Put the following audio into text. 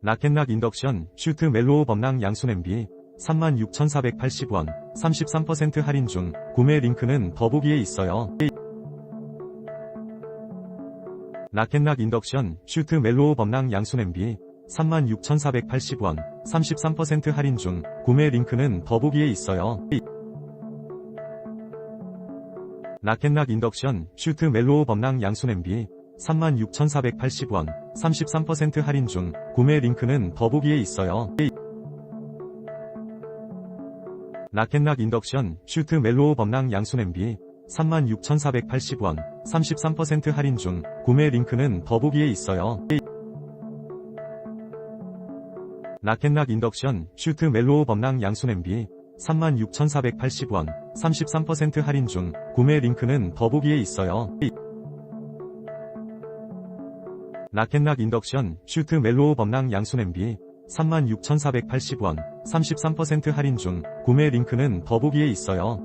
라켓락 인덕션 슈트 멜로우 범랑 양수 냄비 36,480원 33% 할인 중 구매 링크는 더보기에 있어요. 라켓락 인덕션 슈트 멜로우 범랑 양수 냄비 36,480원 33% 할인 중 구매 링크는 더보기에 있어요. 라켓락 인덕션 슈트 멜로우 범랑 양수 냄비 36,480원 33% 할인 중 구매 링크는 더보기에 있어요. 라켓락 인덕션 슈트 멜로우 범랑 양수 냄비 36,480원 33% 할인 중 구매 링크는 더보기에 있어요. 라켓락 인덕션 슈트 멜로우 범랑 양수 냄비 36,480원 33% 할인 중 구매 링크는 더보기에 있어요. 라켓락 인덕션 슈트 멜로우 범랑 양수 냄비 36,480원 33% 할인 중 구매 링크는 더보기에 있어요.